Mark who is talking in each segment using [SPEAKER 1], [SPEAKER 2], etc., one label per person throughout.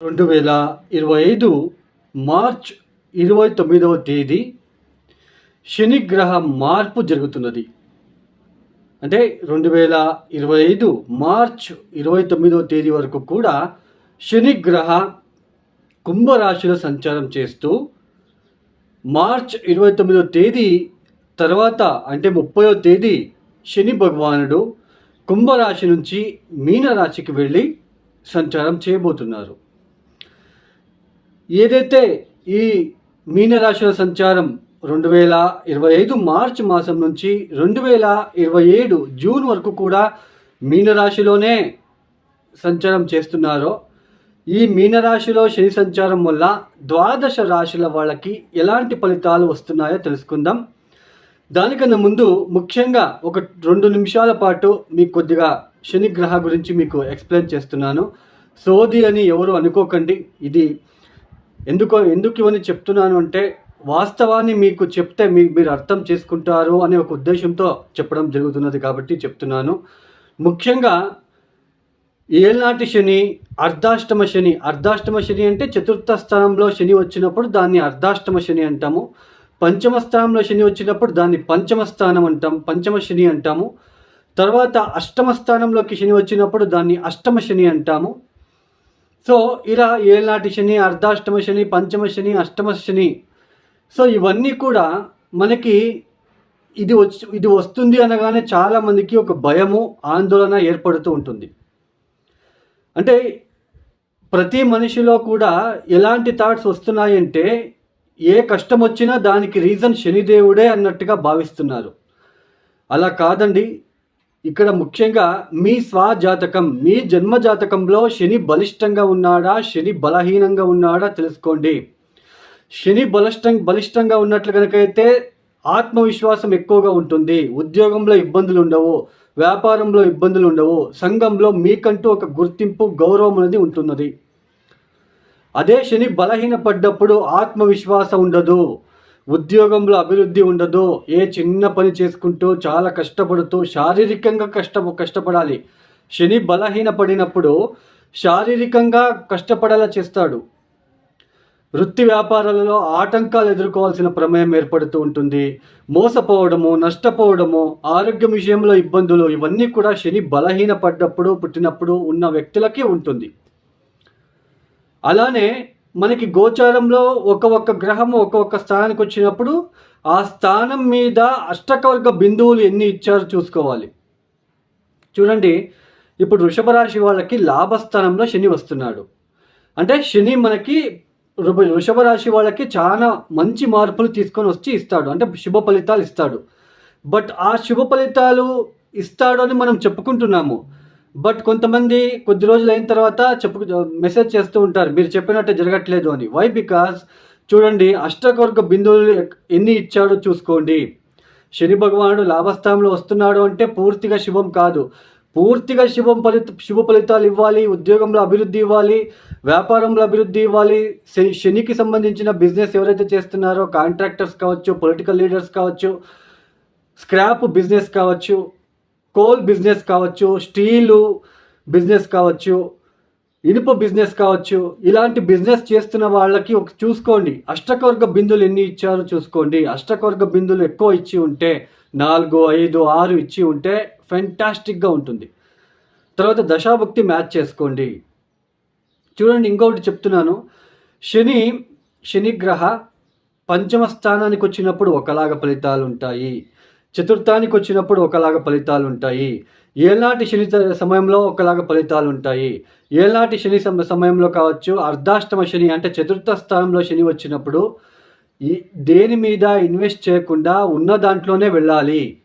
[SPEAKER 1] రెండు వేల ఇరవై ఐదు మార్చ్ ఇరవై తొమ్మిదవ తేదీ శనిగ్రహ మార్పు జరుగుతున్నది. అంటే రెండు వేల ఇరవై ఐదు మార్చ్ ఇరవై తొమ్మిదవ తేదీ వరకు కూడా శనిగ్రహ కుంభరాశిలో సంచారం చేస్తూ మార్చ్ ఇరవై తొమ్మిదవ తేదీ తర్వాత అంటే ముప్పైవ తేదీ శని భగవానుడు కుంభరాశి నుంచి మీనరాశికి వెళ్ళి సంచారం చేయబోతున్నారు. ఏదైతే ఈ మీనరాశుల సంచారం రెండు వేల ఇరవై ఐదు మార్చి మాసం నుంచి రెండు వేల ఇరవై ఏడు జూన్ వరకు కూడా మీనరాశిలోనే సంచారం చేస్తున్నారో ఈ మీనరాశిలో శని సంచారం వల్ల ద్వాదశ రాశుల వాళ్ళకి ఎలాంటి ఫలితాలు వస్తున్నాయో తెలుసుకుందాం. దానికన్నా ముందు ముఖ్యంగా ఒక రెండు నిమిషాల పాటు మీకు కొద్దిగా శని గ్రహ గురించి మీకు ఎక్స్ప్లెయిన్ చేస్తున్నాను. సోది అని ఎవరు అనుకోకండి. ఇది ఎందుకో ఎందుకు ఇవన్నీ చెప్తున్నాను అంటే వాస్తవాన్ని మీకు చెప్తే మీ మీరు అర్థం చేసుకుంటారు అనే ఒక ఉద్దేశంతో చెప్పడం జరుగుతున్నది కాబట్టి చెప్తున్నాను. ముఖ్యంగా ఏళ్నాటి శని అర్ధాష్టమ శని అర్ధాష్టమ శని అంటే చతుర్థ స్థానంలో శని వచ్చినప్పుడు దాన్ని అర్ధాష్టమ శని అంటాము. పంచమ స్థానంలో శని వచ్చినప్పుడు దాన్ని పంచమ స్థానం అంటాం పంచమ శని అంటాము. తర్వాత అష్టమ స్థానంలోకి శని వచ్చినప్పుడు దాన్ని అష్టమ శని అంటాము. సో ఇలా ఏళ్ళనాటి శని అర్ధాష్టమ శని పంచమ శని అష్టమ శని. సో ఇవన్నీ కూడా మనకి ఇది వచ్చి ఇది వస్తుంది అనగానే చాలామందికి ఒక భయము ఆందోళన ఏర్పడుతూ ఉంటుంది. అంటే ప్రతి మనిషిలో కూడా ఎలాంటి థాట్స్ వస్తున్నాయంటే ఏ కష్టం వచ్చినా దానికి రీజన్ శనిదేవుడే అన్నట్టుగా భావిస్తున్నారు. అలా కాదండి. ఇక్కడ ముఖ్యంగా మీ స్వజాతకం మీ జన్మ జాతకంలో శని బలిష్టంగా ఉన్నాడా శని బలహీనంగా ఉన్నాడా తెలుసుకోండి. శని బలిష్టం బలిష్టంగా ఉన్నట్లు కనుకైతే ఆత్మవిశ్వాసం ఎక్కువగా ఉంటుంది. ఉద్యోగంలో ఇబ్బందులు ఉండవు వ్యాపారంలో ఇబ్బందులు ఉండవు సంఘంలో మీకంటూ ఒక గుర్తింపు గౌరవం అనేది ఉంటున్నది. అదే శని బలహీనపడ్డప్పుడు ఆత్మవిశ్వాసం ఉండదు. ఉద్యోగంలో అభివృద్ధి ఉండదు ఏ చిన్న పని చేసుకుంటూ చాలా కష్టపడుతూ శారీరకంగా కష్ట కష్టపడాలి. శని బలహీనపడినప్పుడు శారీరకంగా కష్టపడేలా చేస్తాడు. వృత్తి వ్యాపారాలలో ఆటంకాలు ఎదుర్కోవాల్సిన ప్రమేయం ఏర్పడుతూ ఉంటుంది. మోసపోవడము నష్టపోవడము ఆరోగ్యం విషయంలో ఇబ్బందులు ఇవన్నీ కూడా శని బలహీనపడ్డప్పుడు పుట్టినప్పుడు ఉన్న వ్యక్తులకే ఉంటుంది. అలానే మనకి గోచారంలో ఒక ఒక్క గ్రహము ఒక్కొక్క స్థానానికి వచ్చినప్పుడు ఆ స్థానం మీద అష్టకవర్గ బిందువులు ఎన్ని ఇచ్చారో చూసుకోవాలి. చూడండి ఇప్పుడు వృషభ రాశి వాళ్ళకి లాభస్థానంలో శని వస్తున్నాడు. అంటే శని మనకి వృషభ రాశి వాళ్ళకి చాలా మంచి మార్పులు తీసుకొని వచ్చి ఇస్తాడు. అంటే శుభ ఫలితాలు ఇస్తాడు. బట్ ఆ శుభ ఫలితాలు ఇస్తాడు అని మనం చెప్పుకుంటున్నాము. బట్ కొంతమంది కొద్ది రోజులు అయిన తర్వాత చెప్పు మెసేజ్ చేస్తూ ఉంటారు మీరు చెప్పినట్టు జరగట్లేదు అని. వై బికాస్ చూడండి అష్టకవర్గ బిందువులు ఎన్ని ఇచ్చాడో చూసుకోండి. శని భగవానుడు లాభస్థానంలో వస్తున్నాడు అంటే పూర్తిగా శుభం కాదు. పూర్తిగా శుభం ఫలిత శుభ ఫలితాలు ఇవ్వాలి ఉద్యోగంలో అభివృద్ధి ఇవ్వాలి వ్యాపారంలో అభివృద్ధి ఇవ్వాలి. శనికి సంబంధించిన బిజినెస్ ఎవరైతే చేస్తున్నారో కాంట్రాక్టర్స్ కావచ్చు పొలిటికల్ లీడర్స్ కావచ్చు స్క్రాప్ బిజినెస్ కావచ్చు కోల్ బిజినెస్ కావచ్చు స్టీలు బిజినెస్ కావచ్చు ఇనుప బిజినెస్ కావచ్చు ఇలాంటి బిజినెస్ చేస్తున్న వాళ్ళకి ఒక చూసుకోండి. అష్టకవర్గ బిందులు ఎన్ని ఇచ్చారో చూసుకోండి. అష్టకవర్గ బిందులు ఎక్కువ ఇచ్చి ఉంటే నాలుగు ఐదు ఆరు ఇచ్చి ఉంటే ఫెంటాస్టిక్గా ఉంటుంది. తర్వాత దశాభక్తి మ్యాచ్ చేసుకోండి. చూడండి ఇంకొకటి చెప్తున్నాను. శని శనిగ్రహ పంచమ స్థానానికి వచ్చినప్పుడు ఒకలాగా ఫలితాలు ఉంటాయి. చతుర్థానికి వచ్చినప్పుడు ఒకలాగా ఫలితాలు ఉంటాయి ఏనాటి శని సమయంలో ఒకలాగా ఫలితాలు ఉంటాయి ఏనాటి శని సమయంలో కావచ్చు అర్ధాష్టమ శని అంటే చతుర్థ స్థానంలో శని వచ్చినప్పుడు ఈ దేని మీద ఇన్వెస్ట్ చేయకుండా ఉన్న దాంట్లోనే వెళ్ళాలి.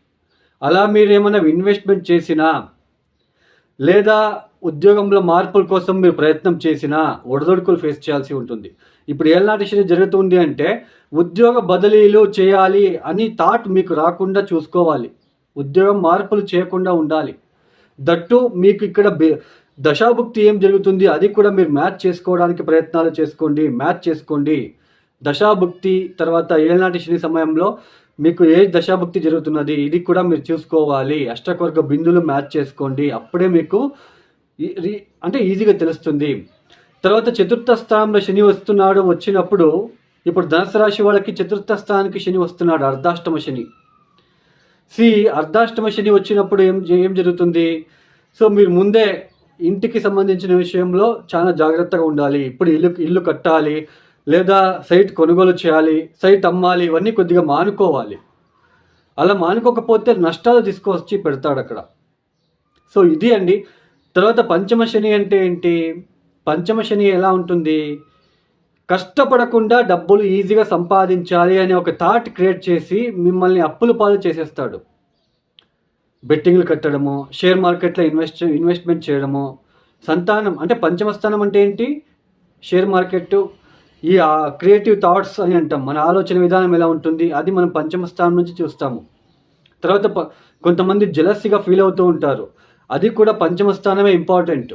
[SPEAKER 1] అలా మీరు ఏమైనా ఇన్వెస్ట్మెంట్ చేసినా లేదా ఉద్యోగంలో మార్పుల కోసం మీరు ప్రయత్నం చేసినా ఒడదొడుకులు ఫేస్ చేయాల్సి ఉంటుంది. ఇప్పుడు ఏళ్ళనాటి జరుగుతుంది అంటే ఉద్యోగ బదిలీలు చేయాలి అని థాట్ మీకు రాకుండా చూసుకోవాలి. ఉద్యోగం మార్పులు చేయకుండా ఉండాలి. దట్టు మీకు ఇక్కడ దశాభుక్తి ఏం జరుగుతుంది? అది కూడా మీరు మ్యాచ్ చేసుకోవడానికి ప్రయత్నాలు చేసుకోండి మ్యాచ్ చేసుకోండి. దశాభుక్తి తర్వాత ఏళ్ళనాటి శని సమయంలో మీకు ఏ దశాభక్తి జరుగుతున్నది ఇది కూడా మీరు చూసుకోవాలి. అష్టకవర్గ బిందులు మ్యాచ్ చేసుకోండి. అప్పుడే మీకు అంటే ఈజీగా తెలుస్తుంది. తర్వాత చతుర్థ స్థానంలో శని వస్తున్నాడు వచ్చినప్పుడు ఇప్పుడు ధనుసు రాశి వాళ్ళకి చతుర్థ స్థానానికి శని వస్తున్నాడు అర్ధాష్టమ శని. సి అర్ధాష్టమ శని వచ్చినప్పుడు ఏం ఏం జరుగుతుంది? సో మీరు ముందే ఇంటికి సంబంధించిన విషయంలో చాలా జాగ్రత్తగా ఉండాలి. ఇప్పుడు ఇల్లు ఇల్లు కట్టాలి. లేదా సైట్ కొనుగోలు చేయాలి సైట్ అమ్మాలి ఇవన్నీ కొద్దిగా మానుకోవాలి. అలా మానుకోకపోతే నష్టాలు తీసుకొచ్చి పెడతాడు అక్కడ. సో ఇది అండి. తర్వాత పంచమ శని అంటే ఏంటి? పంచమ శని ఎలా ఉంటుంది? కష్టపడకుండా డబ్బులు ఈజీగా సంపాదించాలి అనే ఒక థాట్ క్రియేట్ చేసి మిమ్మల్ని అప్పుల పాలు చేసేస్తాడు. బెట్టింగ్లు కట్టడము షేర్ మార్కెట్లో ఇన్వెస్ట్ ఇన్వెస్ట్మెంట్ చేయడము సంతానం అంటే పంచమ స్థానం అంటే ఏంటి? షేర్ మార్కెట్ ఈ క్రియేటివ్ థాట్స్ అని అంటాం. మన ఆలోచన విధానం ఎలా ఉంటుంది? అది మనం పంచమ స్థానం నుంచి చూస్తాము. తర్వాత కొంతమంది జలస్గా ఫీల్ అవుతూ ఉంటారు. అది కూడా పంచమ స్థానమే ఇంపార్టెంట్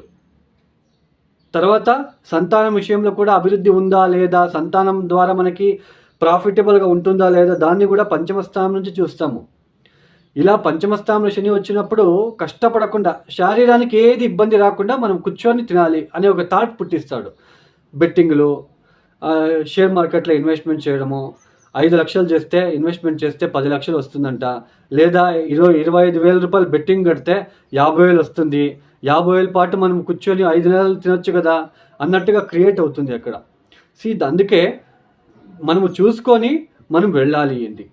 [SPEAKER 1] తర్వాత సంతానం విషయంలో కూడా అభివృద్ధి ఉందా లేదా? సంతానం ద్వారా మనకి ప్రాఫిటబుల్గా ఉంటుందా లేదా? దాన్ని కూడా పంచమ స్థానం నుంచి చూస్తాము. ఇలా పంచమ స్థానంలో శని వచ్చినప్పుడు కష్టపడకుండా శారీరానికి ఏది ఇబ్బంది రాకుండా మనం కూర్చొని తినాలి అనే ఒక థాట్ పుట్టిస్తాడు. బెట్టింగ్లు షేర్ మార్కెట్లో ఇన్వెస్ట్మెంట్ చేయడము ఐదు లక్షలు చేస్తే ఇన్వెస్ట్మెంట్ చేస్తే పది లక్షలు వస్తుందంట. లేదా ఇరవై ఇరవై ఐదు వేల రూపాయలు బెట్టింగ్ కడితే యాభై వేలు వస్తుంది. యాభై వేల పాటు మనం కూర్చొని ఐదు నెలలు తినొచ్చు కదా అన్నట్టుగా క్రియేట్ అవుతుంది అక్కడ. సీ అందుకే మనము చూసుకొని మనం వెళ్ళాలి అండి.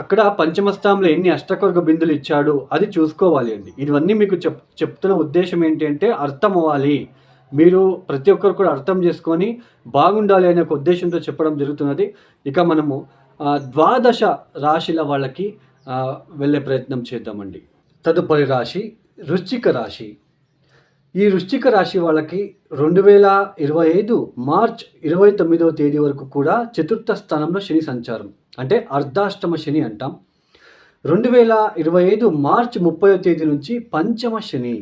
[SPEAKER 1] అక్కడ పంచమస్థానంలో ఎన్ని అష్టకర్గ బిందులు ఇచ్చాడు అది చూసుకోవాలి అండి. ఇవన్నీ మీకు చెప్ చెప్తున్న ఉద్దేశం ఏంటి అంటే అర్థం అవ్వాలి మీరు ప్రతి ఒక్కరు కూడా అర్థం చేసుకొని బాగుండాలి అనే ఒక ఉద్దేశంతో చెప్పడం జరుగుతున్నది. ఇక మనము ద్వాదశ రాశిల వాళ్ళకి వెళ్ళే ప్రయత్నం చేద్దామండి. తదుపరి రాశి వృశ్చిక రాశి. ఈ వృశ్చిక రాశి వాళ్ళకి రెండు వేల ఇరవై ఐదు మార్చ్ ఇరవై తొమ్మిదవ తేదీ వరకు కూడా చతుర్థ స్థానంలో శని సంచారం. అంటే అర్ధాష్టమ శని అంటాం. రెండు వేల ఇరవై ఐదు మార్చ్ ముప్పైవ తేదీ నుంచి పంచమ శని.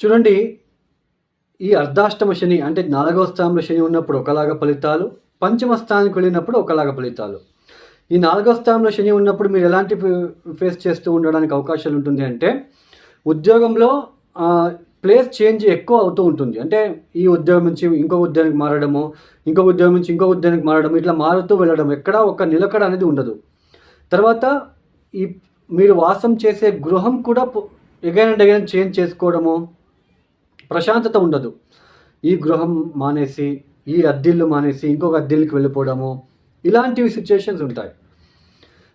[SPEAKER 1] చూడండి ఈ అర్ధాష్టమ శని అంటే నాలుగవ స్థానంలో శని ఉన్నప్పుడు ఒకలాగా ఫలితాలు పంచమ స్థానానికి వెళ్ళినప్పుడు ఒకలాగా ఫలితాలు. ఈ నాలుగవ స్థానంలో శని ఉన్నప్పుడు మీరు ఎలాంటి ఫే- ఫేస్ చేస్తూ ఉండడానికి అవకాశాలు ఉంటుంది అంటే ఉద్యోగంలో ప్లేస్ చేంజ్ ఎక్కువ అవుతూ ఉంటుంది. అంటే ఈ ఉద్యోగం నుంచి ఇంకో ఉద్యోగానికి మారడము ఇంకో ఉద్యోగం నుంచి ఇంకో ఉద్యోగానికి మారడం ఇట్లా మారుతూ వెళ్ళడం ఎక్కడ ఒక నిలకడ అనేది ఉండదు. తర్వాత ఈ మీరు వాసం చేసే గృహం కూడా ఎగైన్ అండ్ ఎగైన్ చేంజ్ చేసుకోవడము ప్రశాంతత ఉండదు. ఈ గృహం మానేసి ఈ అద్దిల్లు మానేసి ఇంకొక అద్దిల్కి వెళ్ళిపోవడము ఇలాంటివి సిచ్యుయేషన్స్ ఉంటాయి.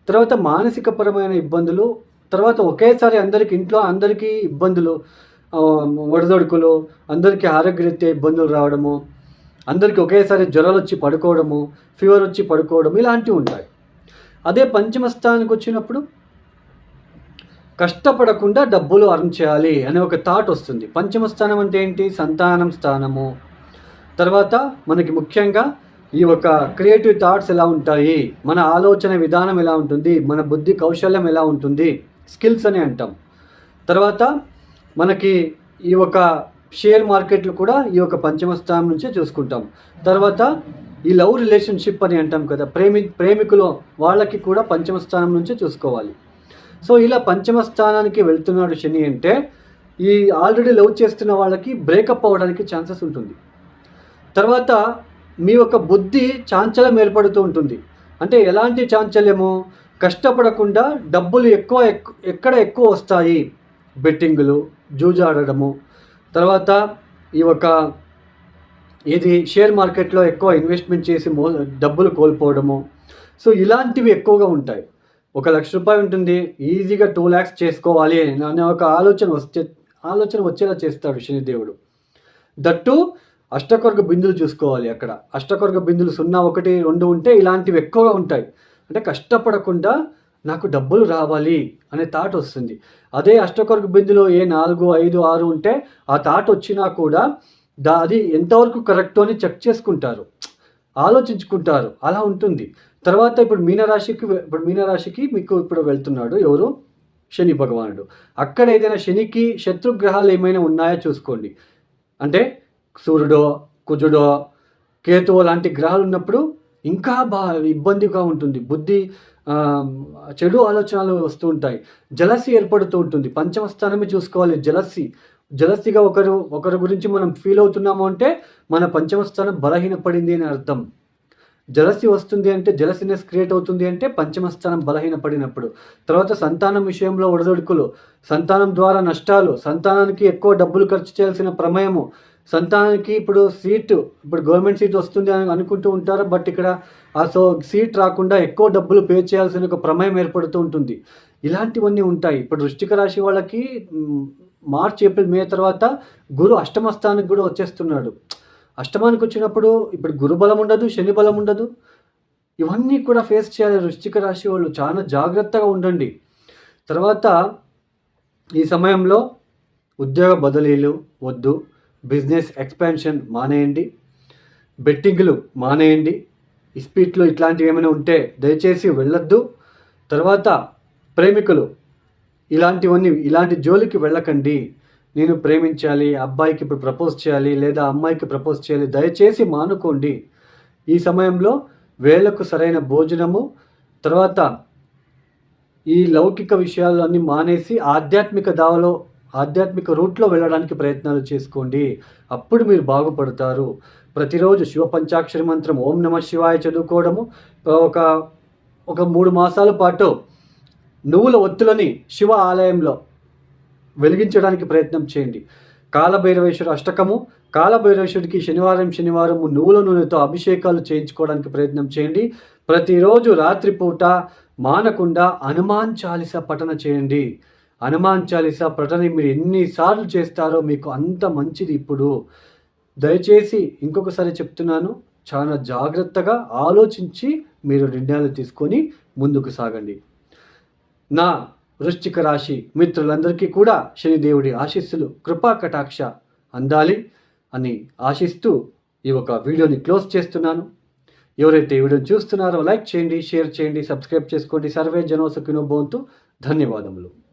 [SPEAKER 1] తర్వాత మానసికపరమైన ఇబ్బందులు తర్వాత ఒకేసారి అందరికి ఇంట్లో అందరికీ ఇబ్బందులు వడదొడుకులు అందరికీ ఆరోగ్యరీత్యా ఇబ్బందులు రావడము అందరికీ ఒకేసారి జ్వరాలు వచ్చి పడుకోవడము ఫీవర్ వచ్చి పడుకోవడం ఇలాంటివి ఉంటాయి. అదే పంచమ స్థానానికి వచ్చినప్పుడు కష్టపడకుండా డబ్బులు అర్న్ చేయాలి అనే ఒక థాట్ వస్తుంది. పంచమ స్థానం అంటే ఏంటి? సంతానం స్థానము. తర్వాత మనకి ముఖ్యంగా ఈ యొక్క క్రియేటివ్ థాట్స్ ఎలా ఉంటాయి? మన ఆలోచన విధానం ఎలా ఉంటుంది? మన బుద్ధి కౌశల్యం ఎలా ఉంటుంది? స్కిల్స్ అని అంటాం. తర్వాత మనకి ఈ యొక్క షేర్ మార్కెట్లు కూడా ఈ యొక్క పంచమ స్థానం నుంచే చూసుకుంటాం. తర్వాత ఈ లవ్ రిలేషన్షిప్ అని అంటాం కదా ప్రేమి ప్రేమికులు వాళ్ళకి కూడా పంచమ స్థానం నుంచే చూసుకోవాలి. సో ఇలా పంచమ స్థానానికి వెళ్తున్నాడు శని అంటే ఈ ఆల్రెడీ లవ్ చేస్తున్న వాళ్ళకి బ్రేకప్ అవ్వడానికి ఛాన్సెస్ ఉంటుంది. తర్వాత మీ యొక్క బుద్ధి చాంచల్యం ఏర్పడుతూ ఉంటుంది. అంటే ఎలాంటి చాంచల్యము? కష్టపడకుండా డబ్బులు ఎక్కువ ఎక్కు- ఎక్కడ ఎక్కువ వస్తాయి? బెట్టింగులు జూజాడడము. తర్వాత ఈ యొక్క ఇది షేర్ మార్కెట్లో ఎక్కువ ఇన్వెస్ట్మెంట్ చేసి మో డబ్బులు కోల్పోవడము. సో ఇలాంటివి ఎక్కువగా ఉంటాయి. ఒక లక్ష రూపాయలు ఉంటుంది. ఈజీగా టూ ల్యాక్స్ చేసుకోవాలి అని. అనే ఒక ఆలోచన వచ్చే ఆలోచన వచ్చేలా చేస్తాడు శనిదేవుడు దట్టు అష్టకొర్గ బిందులు చూసుకోవాలి అక్కడ. అష్టకొర్గ బిందులు సున్నా ఒకటి రెండు ఉంటే ఇలాంటివి ఎక్కువగా ఉంటాయి. అంటే కష్టపడకుండా నాకు డబ్బులు రావాలి అనే థాట్ వస్తుంది. అదే అష్టకొర్గ బిందులో ఏ నాలుగు ఐదు ఆరు ఉంటే ఆ థాట్ వచ్చినా కూడా దా అది ఎంతవరకు కరెక్టో అని చెక్ చేసుకుంటారు. ఆలోచించుకుంటారు. అలా ఉంటుంది. తర్వాత ఇప్పుడు మీనరాశికి ఇప్పుడు మీనరాశికి మీకు ఇప్పుడు వెళ్తున్నాడు ఎవరు? శని భగవానుడు. అక్కడ ఏదైనా శనికి శత్రుగ్రహాలు ఏమైనా ఉన్నాయో చూసుకోండి. అంటే సూర్యుడో కుజుడో కేతువో లాంటి గ్రహాలు ఉన్నప్పుడు ఇంకా బా ఇబ్బందిగా ఉంటుంది. బుద్ధి చెడు ఆలోచనలు వస్తూ ఉంటాయి. జలసి ఏర్పడుతూ ఉంటుంది. పంచమ స్థానమే చూసుకోవాలి. జలసి జలసిగా ఒకరు ఒకరి గురించి మనం ఫీల్ అవుతున్నాము అంటే మన పంచమ స్థానం బలహీనపడింది అని అర్థం. జలసి వస్తుంది అంటే జలసినెస్ క్రియేట్ అవుతుంది అంటే పంచమస్థానం బలహీనపడినప్పుడు. తర్వాత సంతానం విషయంలో ఒడదొడుకులు సంతానం ద్వారా నష్టాలు సంతానానికి ఎక్కువ డబ్బులు ఖర్చు చేయాల్సిన ప్రమేయము. సంతానానికి ఇప్పుడు సీటు ఇప్పుడు గవర్నమెంట్ సీట్ వస్తుంది అని అనుకుంటూ ఉంటారు బట్ ఇక్కడ ఆ సో సీట్ రాకుండా ఎక్కువ డబ్బులు పే చేయాల్సిన ఒక ప్రమేయం ఏర్పడుతూ ఉంటుంది. ఇలాంటివన్నీ ఉంటాయి. ఇప్పుడు వృష్టిక రాశి వాళ్ళకి మార్చ్ ఏప్రిల్ మే తర్వాత గురు అష్టమ స్థానానికి కూడా వచ్చేస్తున్నాడు. అష్టమానికి వచ్చినప్పుడు ఇప్పుడు గురు బలం ఉండదు శని బలం ఉండదు. ఇవన్నీ కూడా ఫేస్ చేయాలి. వృశ్చిక రాశి వాళ్ళు చాలా జాగ్రత్తగా ఉండండి. తర్వాత ఈ సమయంలో ఉద్యోగ బదిలీలు వద్దు. బిజినెస్ ఎక్స్పాన్షన్ మానేయండి. బెట్టింగ్లు మానేయండి. ఇస్పీట్లు ఇట్లాంటివి ఏమైనా ఉంటే దయచేసి వెళ్ళొద్దు. తర్వాత ప్రేమికులు ఇలాంటివన్నీ ఇలాంటి జోలికి వెళ్ళకండి. నేను ప్రేమించాలి అబ్బాయికి ఇప్పుడు ప్రపోజ్ చేయాలి లేదా అమ్మాయికి ప్రపోజ్ చేయాలి దయచేసి మానుకోండి. ఈ సమయంలో వేళకు సరైన భోజనము తర్వాత ఈ లౌకిక విషయాలన్నీ మానేసి ఆధ్యాత్మిక దావలో ఆధ్యాత్మిక రూట్లో వెళ్ళడానికి ప్రయత్నాలు చేసుకోండి. అప్పుడు మీరు బాగుపడతారు. ప్రతిరోజు శివ పంచాక్షరి మంత్రం ఓం నమ శివాయ చదువుకోవడము ఒక ఒక మూడు మాసాల పాటు నువ్వుల ఒత్తులని శివ ఆలయంలో వెలిగించడానికి ప్రయత్నం చేయండి. కాలభైరవేశ్వర అష్టకము కాలభైరవేశ్వరుడికి శనివారం శనివారం నువ్వుల నూనెతో అభిషేకాలు చేయించుకోవడానికి ప్రయత్నం చేయండి. ప్రతిరోజు రాత్రిపూట మానకుండా హనుమాన్ చాలీస పఠన చేయండి. హనుమాన్ చాలీస పఠన మీరు ఎన్నిసార్లు చేస్తారో మీకు అంత మంచిది ఇప్పుడు. దయచేసి ఇంకొకసారి చెప్తున్నాను చాలా జాగ్రత్తగా ఆలోచించి మీరు నిర్ణయాలు తీసుకొని ముందుకు సాగండి. నా వృశ్చిక రాశి మిత్రులందరికీ కూడా శనిదేవుడి ఆశీస్సులు కృపా కటాక్ష అందాలి అని ఆశిస్తూ ఈ ఒక వీడియోని క్లోజ్ చేస్తున్నాను. ఎవరైతే ఈ వీడియోని చూస్తున్నారో లైక్ చేయండి షేర్ చేయండి సబ్స్క్రైబ్ చేసుకోండి. సర్వే జనోసకినో బోంతు ధన్యవాదములు.